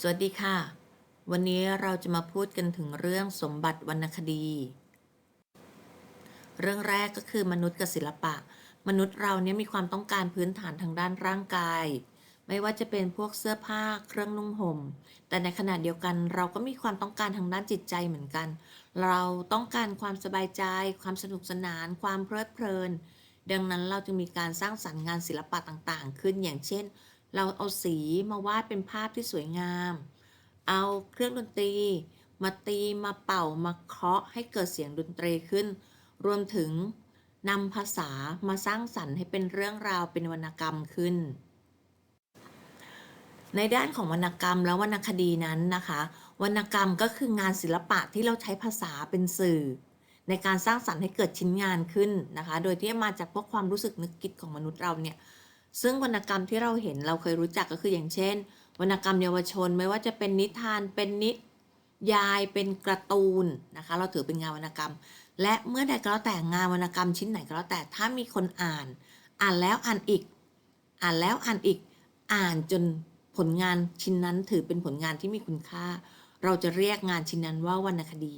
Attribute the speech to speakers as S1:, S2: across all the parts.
S1: สวัสดีค่ะ วันนี้เราจะมาพูดกันถึงเรื่องสมบัติวรรณคดี เรื่องแรกก็คือมนุษย์กับศิลปะ มนุษย์เราเนี่ยมีความต้องการพื้นฐานทางด้านร่างกาย ไม่ว่าจะเป็นพวกเสื้อผ้าเครื่องนุ่งห่ม แต่ในขณะเดียวกันเราก็มีความต้องการทางด้านจิตใจเหมือนกัน เราต้องการความสบายใจ ความสนุกสนาน ความเพลิดเพลิน ดังนั้นเราจึงมีการสร้างสรรค์งานศิลปะต่างๆ ขึ้นอย่างเช่น เราเอาสีมาวาดเป็นภาพที่สวยงาม เอาเครื่องดนตรี มาตีมาเป่ามาเคาะให้เกิดเสียงดนตรีขึ้น รวมถึงนำภาษามาสร้างสรรค์ให้เป็นเรื่องราวเป็นวรรณกรรมขึ้น ในด้านของวรรณกรรมและวรรณคดีนั้นนะคะ วรรณกรรมก็คืองานศิลปะที่เราใช้ภาษาเป็นสื่อ ในการสร้างสรรค์ให้เกิดชิ้นงานขึ้นนะคะ โดยที่มาจากพวกความรู้สึกนึกคิดของมนุษย์เราเนี่ย ซึ่งวรรณกรรมที่เราเห็นเราเคยรู้จักก็คืออย่างเช่น วรรณกรรมเยาวชนไม่ว่าจะเป็นนิทานเป็นนิยายเป็นการ์ตูนนะคะ เราถือเป็นงานวรรณกรรม และเมื่อใดก็แล้วแต่งานวรรณกรรมชิ้นไหนก็แล้วแต่ถ้ามีคนอ่าน อ่านแล้วอ่านอีก อ่านแล้วอ่านอีกอ่านจนผลงานชิ้นนั้นถือเป็นผลงานที่มีคุณค่า เราจะเรียกงานชิ้นนั้นว่าวรรณคดี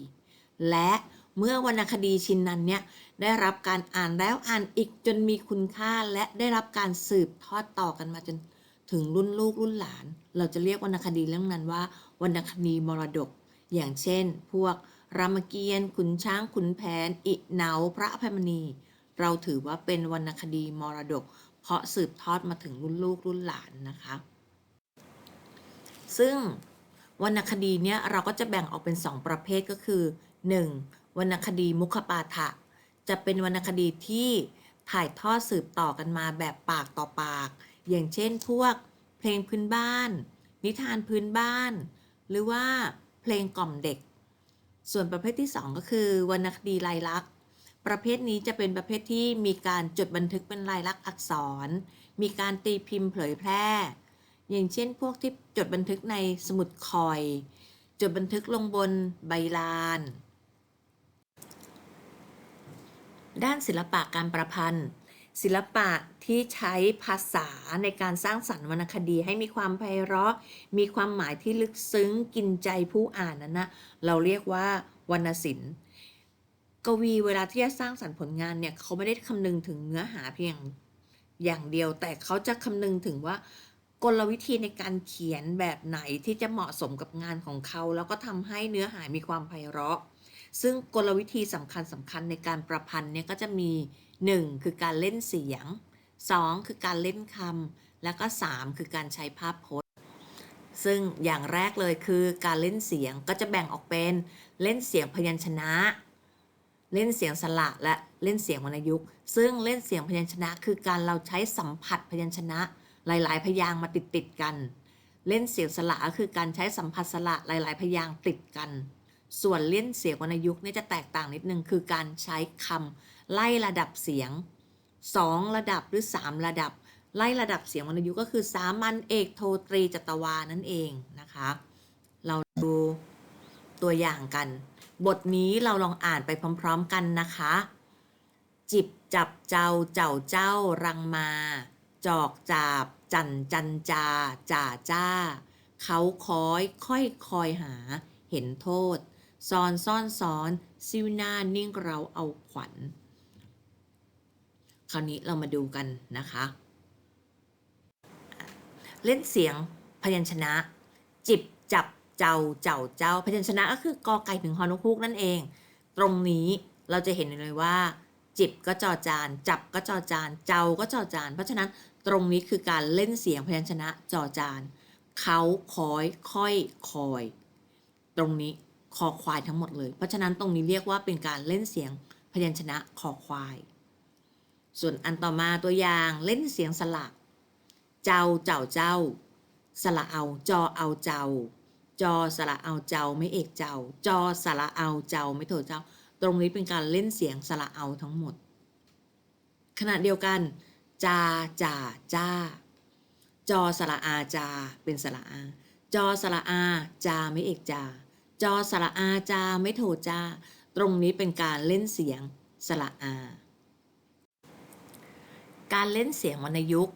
S1: และ เมื่อวรรณคดีชิ้นนั้นเนี่ยได้รับการอ่านแล้วอ่านอีกจนมีคุณค่าและได้รับการสืบทอดต่อกันมาจนถึงรุ่นลูกรุ่นหลาน เราจะเรียกวรรณคดีเรื่องนั้นว่า วรรณคดีมรดก อย่างเช่น พวกรามเกียรติ์ขุนช้างขุนแผน อิเหนาพระอภัยมณี เราถือว่าเป็นวรรณคดีมรดก เพราะสืบทอดมาถึงรุ่นลูกรุ่นหลานนะคะ ซึ่งวรรณคดีเนี่ยเราก็จะแบ่งออกเป็น 2 ประเภทก็คือ 1. วรรณคดีมุขปาฐะจะเป็นวรรณคดีที่ถ่ายทอดสืบต่อกันมาแบบปากต่อปาก อย่างเช่นพวกเพลงพื้นบ้าน นิทานพื้นบ้าน หรือว่าเพลงกล่อมเด็ก ส่วนประเภทที่ 2 ก็คือวรรณคดีลายลักษณ์ ประเภทนี้จะเป็นประเภทที่มีการจดบันทึกเป็นลายลักษณ์อักษร มีการตีพิมพ์เผยแพร่ อย่างเช่น พวกที่จดบันทึกในสมุดคอย จดบันทึกลงบนใบลาน ด้านศิลปะการประพันธ์ ศิลปะที่ใช้ภาษาในการสร้างสรรค์วรรณคดีให้มีความไพเราะ มีความหมายที่ลึกซึ้งกินใจผู้อ่านนั้นนะเราเรียกว่าวรรณศิลป์กวีเวลาที่จะสร้างสรรค์ผลงานเนี่ยเขาไม่ได้คำนึงถึงเนื้อหาเพียงอย่างเดียว แต่เขาจะคำนึงถึงว่ากลวิธีในการเขียนแบบไหนที่จะเหมาะสมกับงานของเขา แล้วก็ทำให้เนื้อหามีความไพเราะ ซึ่งกลวิธีสำคัญสำคัญในการประพันธ์เนี่ยก็จะมี 1. คือการเล่นเสียง 2. คือการเล่นคำแล้วก็ 3 คือการใช้ภาพพจน์ ซึ่งอย่างแรกเลยคือการเล่นเสียงก็จะแบ่งออกเป็นเล่นเสียงพยัญชนะ เล่นเสียงสระและเล่นเสียงวรรณยุกต์ซึ่งเล่นเสียงพยัญชนะ คือการเราใช้สัมผัสพยัญชนะ หลาย ๆ พยางมาติดติดกัน เล่นเสียงสระก็คือการใช้สัมผัสสระหลาย ๆ พยางติดกัน ส่วนเล่นเสียงวรรณยุกต์เนี่ยจะแตกต่างนิดนึงคือการใช้คำไล่ระดับเสียง 2 ระดับหรือ 3 ระดับ ไล่ระดับเสียงวรรณยุกต์ก็คือสามัญเอกโทตรีจัตวานั่นเองนะคะ เราดูตัวอย่างกัน บทนี้เราลองอ่านไปพร้อมๆกันนะคะ จิบจับเจ้าเจ้าเจ้ารังมา จอกจาบ จันจันจาจ่าจ้า เขาคอยค่อยคอยหา เห็นโทษ ซอนซ่อนซ้อนซิวหน้านิ่งเราเอาขวัญ คราวนี้เรามาดูกันนะคะ เล่นเสียงพยัญชนะ จิบจับเจ้าเจ้าเจ้าพยัญชนะก็คือกอไก่ถึงฮอนุคูกนั่นเอง ตรงนี้เราจะเห็นเลยว่า จิบก็จอจาน จับก็จอจาน เจ้าก็จอจาน เพราะฉะนั้นตรงนี้คือการเล่นเสียงพยัญชนะจอจาน เขาคอย ค่อยคอย ตรงนี้ คอควายทั้งหมดเลย เพราะฉะนั้นตรงนี้เรียกว่าเป็นการเล่นเสียงพยัญชนะคอควาย ส่วนอันต่อมาตัวอย่างเล่นเสียงสระ เจ้าเจ้าเจ้า สระเอา จอเอาเจ้า จอสระเอาเจ้าไม่เอกเจ้า จอสระเอาเจ้าไม่โทเจ้า ตรงนี้เป็นการเล่นเสียงสระเอาทั้งหมด ขณะเดียวกัน จาจ่าจ้า จอสระอาจาเป็นสระอา จอสระอาจาไม่เอกจา จอสระอาจาไม่โทจา ตรงนี้เป็นการเล่นเสียงสระอา การเล่นเสียงวรรณยุกต์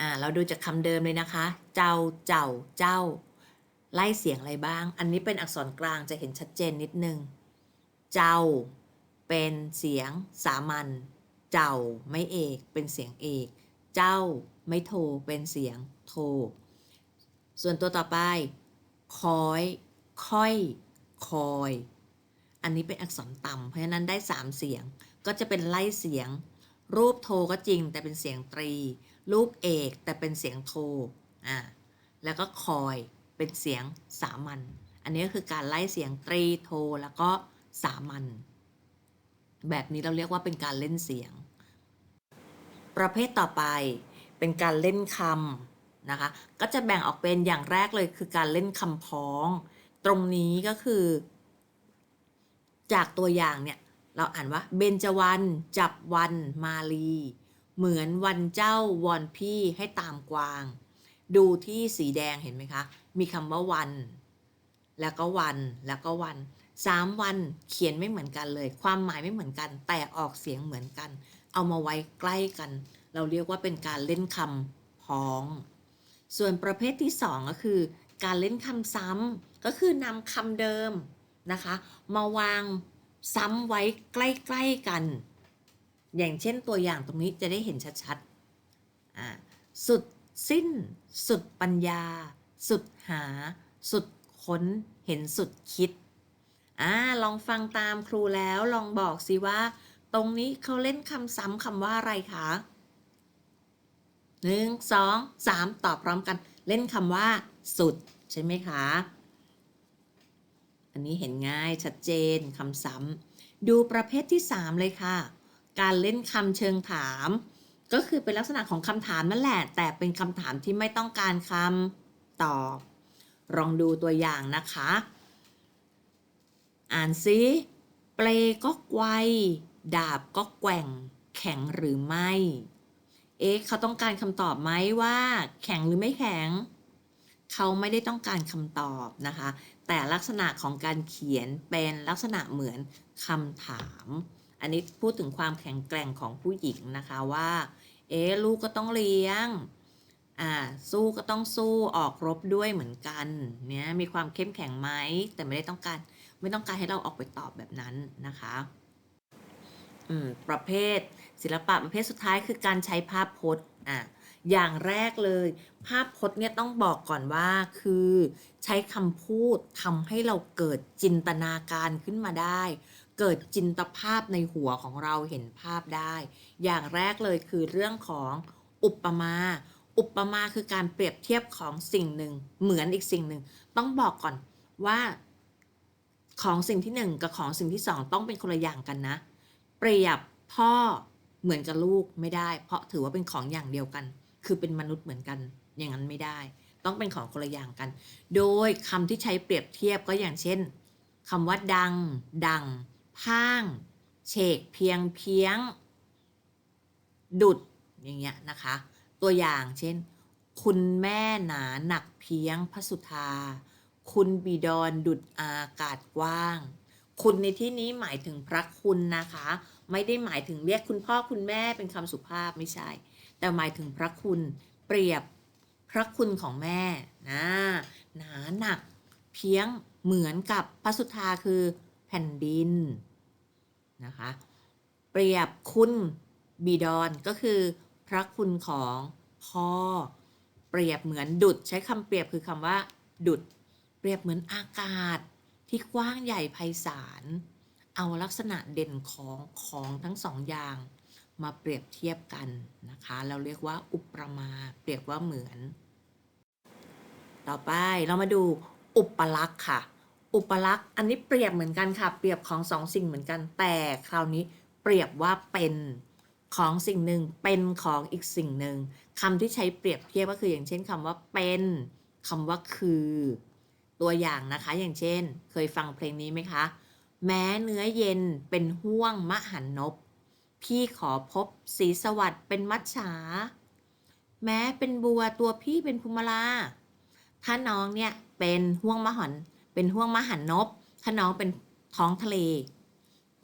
S1: อ่าเราดูจากคำเดิมเลยนะคะ เจ้าเจ้าเจ้า ไล่เสียงอะไรบ้าง อันนี้เป็นอักษรกลางจะเห็นชัดเจนนิดนึง เจ้า เป็นเสียงสามัญ เจ้าไม่เอกเป็นเสียงเอก เจ้าไม่โทเป็นเสียงโท ส่วนตัวต่อไปคอย ค่อย คอย อันนี้เป็นอักษรต่ำเพราะฉะนั้นได้ 3 เสียง ก็จะเป็นไล่เสียง รูปโทก็จริงแต่เป็นเสียงตรี รูปเอกแต่เป็นเสียงโทอ่าแล้วก็คอยเป็นเสียงสามัญอันนี้ก็คือการไล่เสียงตรีโทแล้วก็สามัญแบบนี้เราเรียกว่าเป็นการเล่นเสียง ประเภทต่อไปเป็นการเล่นคำนะคะ ก็จะแบ่งออกเป็นอย่างแรกเลยคือการเล่นคำพ้อง ตรงนี้ก็คือ จากตัวอย่างเนี่ย เราอ่านว่าเบญจวรรณจับวันมาลี เหมือนวันเจ้าวอนพี่ให้ตามกวาง ดูที่สีแดงเห็นไหมคะ มีคำว่าวัน แล้วก็วันแล้วก็วันสามวันเขียนไม่เหมือนกันเลย ความหมายไม่เหมือนกัน แต่ออกเสียงเหมือนกัน เอามาไว้ใกล้กัน เราเรียกว่าเป็นการเล่นคำพ้อง ส่วนประเภทที่สองก็คือ การเล่นคำซ้ำ ก็คือนำคำเดิมนะคะ มาวางซ้ำไว้ใกล้ๆกัน อย่างเช่นตัวอย่างตรงนี้จะได้เห็นชัดๆอ่าสุดสิ้น สุดปัญญา สุดหา สุดค้น เห็นสุดคิดอ่าลองฟังตามครูแล้วลองบอกสิว่า ตรงนี้เขาเล่นคำซ้ำคำว่าอะไรคะหนึ่งสองสามตอบพร้อมกัน เล่นคำว่า สุด ใช่ไหมคะ อันนี้เห็นง่ายชัดเจนคำซ้ำดูประเภทที่ 3 เลยค่ะ การเล่นคำเชิงถาม ก็คือเป็นลักษณะของคำถามนั่นแหละ แต่เป็นคำถามที่ไม่ต้องการคำตอบลองดูตัวอย่างนะคะ อ่านซิ เปลก็ไกวดาบก็แกว่ง แข็งหรือไม่ เอ๊ะเขาต้องการคำตอบไหมว่า แข็งหรือไม่แข็ง เขาไม่ได้ต้องการคำตอบนะคะ แต่ลักษณะของการเขียนเป็นลักษณะเหมือนคำถาม อันนี้พูดถึงความแข็งแกร่งของผู้หญิงนะคะว่า เอ๊ลูกก็ต้องเลี้ยง อ่า สู้ก็ต้องสู้ออกรบด้วยเหมือนกัน เนี่ยมีความเข้มแข็งไหม แต่ไม่ได้ต้องการ ไม่ต้องการให้เราออกไปตอบแบบนั้นนะคะอืมประเภทศิลปะประเภทสุดท้ายคือการใช้ภาพพจน์ อะ อย่างแรกเลย ภาพพจน์เนี่ยต้องบอกก่อนว่าคือใช้คำพูดทำให้เราเกิดจินตนาการขึ้นมาได้ เกิดจินตภาพในหัวของเราเห็นภาพได้ อย่างแรกเลยคือเรื่องของอุปมา อุปมาคือการเปรียบเทียบของสิ่งหนึ่ง เหมือนอีกสิ่งหนึ่ง ต้องบอกก่อนว่าของสิ่งที่หนึ่งกับของสิ่งที่สองต้องเป็นคนละอย่างกันนะ เปรียบพ่อเหมือนกับลูกไม่ได้ เพราะถือว่าเป็นของอย่างเดียวกัน คือเป็นมนุษย์เหมือนกัน อย่างนั้นไม่ได้ ต้องเป็นของคนละอย่างกัน โดยคำที่ใช้เปรียบเทียบก็อย่างเช่นคำว่าดัง ดังพ่างเฉกเพียงเพียง ดุดอย่างเงี้ยนะคะ ตัวอย่างเช่น คุณแม่หนาหนักเพียงพระสุธา คุณบิดรดุดอากาศกว้าง คุณในที่นี้หมายถึงพระคุณนะคะ ไม่ได้หมายถึงเรียกคุณพ่อคุณแม่เป็นคำสุภาพไม่ใช่ แต่หมายถึงพระคุณเปรียบพระคุณของแม่นะหนาหนักเพียงเหมือนกับพระสุธาคือแผ่นดินนะคะเปรียบคุณบิดรก็คือพระคุณของพ่อ เปรียบเหมือนดุดใช้คำเปรียบคือคำว่า ดุด เปรียบเหมือนอากาศที่กว้างใหญ่ไพศาลเอาลักษณะเด่นของของทั้งสองอย่าง มาเปรียบเทียบกันนะคะ เราเรียกว่าอุปมาเปรียบว่าเหมือน ต่อไปเรามาดูอุปลักษณ์ค่ะ อุปลักษณ์อันนี้เปรียบเหมือนกันค่ะ เปรียบของสองสิ่งเหมือนกัน แต่คราวนี้เปรียบว่าเป็นของสิ่งหนึ่งเป็นของอีกสิ่งหนึ่งคำที่ใช้เปรียบเทียบก็คืออย่างเช่นคำว่าเป็นคำว่าคือ ตัวอย่างนะคะอย่างเช่น เคยฟังเพลงนี้ไหมคะ แม้เนื้อเย็นเป็นห่วงมหันนบ พี่ขอพบสีสวัสด์เป็นมัจฉา แม้เป็นบัวตัวพี่เป็นภูมาลา ถ้าน้องเนี่ยเป็นห่วงมหันเป็นห่วงมหันนบ ถ้าน้องเป็นท้องทะเล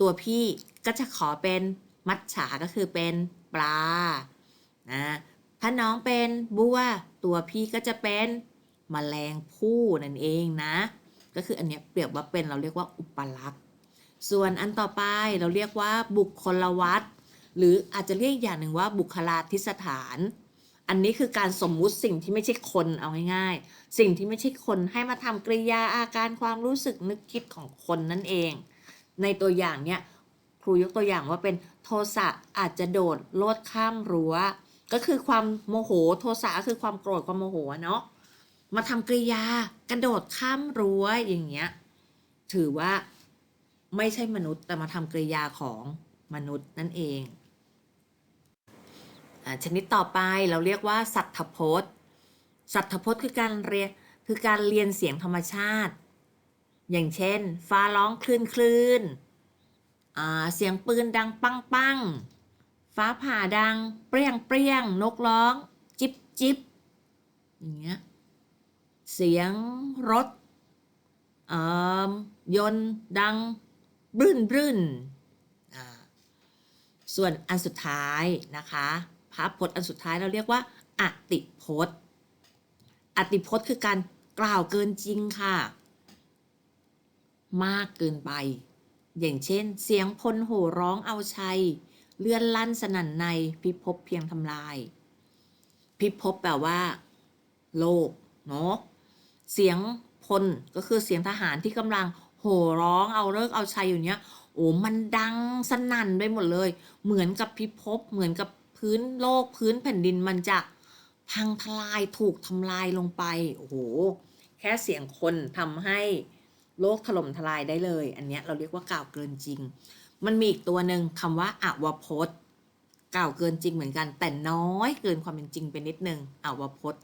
S1: ตัวพี่ก็จะขอเป็นมัจฉาก็คือเป็นปลา นะ ถ้าน้องเป็นบัว ตัวพี่ก็จะเป็นมแมลงผู้นั่นเองนะ ก็คืออันเนี้ยเปรียบว่าเป็นเราเรียกว่าอุปลักษณ์ ส่วนอันต่อไปเราเรียกว่าบุคคลวัตรหรืออาจจะเรียกอย่างหนึ่งว่าบุคลาธิสถาน อันนี้คือการสมมุติสิ่งที่ไม่ใช่คนเอาง่ายๆ สิ่งที่ไม่ใช่คนให้มาทำกริยาอาการความรู้สึกนึกคิดของคนนั่นเอง ในตัวอย่างเนี้ยครูยกตัวอย่างว่าเป็นโทสะอาจจะโดดโลดข้ามรั้ว ก็คือความโมโหโทสะก็คือความโกรธความโมโหเนาะมาทำกริยากระโดดข้ามรั้วอย่างเงี้ยถือว่า ไม่ใช่มนุษย์แต่มาทำกริยาของมนุษย์นั่นเองอาชนิดต่อไปเราเรียกว่าสัทธพจน์สัทธพจน์คือการเรียนคือการเรียนเสียงธรรมชาติ อย่างเช่น ฟ้าร้องคลื่นคลื่นเสียงปืนดังปังปังฟ้าผ่าดัง เปรี้ยงเปรี้ยงนกร้อง จิบจิบอย่างเงี้ยเสียงรถอ่อยนต์ดัง บรื่นบรื่นส่วนอันสุดท้ายนะคะภาพพจน์อันสุดท้ายเราเรียกว่าอติพจน์ อติพจน์คือการกล่าวเกินจริงค่ะ มากเกินไป อย่างเช่น เสียงพลโห่ร้องเอาชัย เลื่อนลั่นสนั่นในพิภพเพียงทำลาย พิภพแปลว่า โลกเนาะเสียงพลก็คือเสียงทหารที่กำลัง โห่ร้องเอาเลิกเอาชัยอยู่เนี้ยโอ้มันดังสนั่นไปหมดเลย เหมือนกับพิภพเหมือนกับพื้นโลกพื้นแผ่นดินมันจะพังทลายถูกทำลายลงไปโอ้โหแค่เสียงคนทำให้โลกถล่มทลายได้เลย อันเนี้ยเราเรียกว่ากล่าวเกินจริง มันมีอีกตัวหนึ่งคำว่าอวพจน์กล่าวเกินจริงเหมือนกัน แต่น้อยเกินความเป็นจริงไปนิดนึงอวพจน์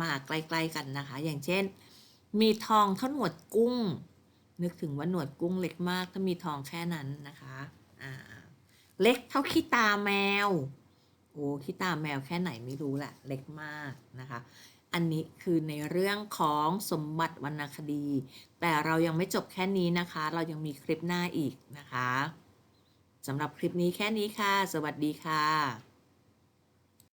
S1: มาใกล้ๆกันนะคะ อย่างเช่น มีทองเท่าหนวดกุ้ง นึกถึงว่าหนวดกุ้งเล็กมากถ้ามีทองแค่นั้นนะคะอ่าเล็กเท่าขี้ตาแมว โอ้ขี้ตาแมวแค่ไหนไม่รู้แหละ เล็กมากนะคะ อันนี้คือในเรื่องของสมบัติวรรณคดี แต่เรายังไม่จบแค่นี้นะคะ เรายังมีคลิปหน้าอีกนะคะสำหรับคลิปนี้แค่นี้ค่ะ สวัสดีค่ะ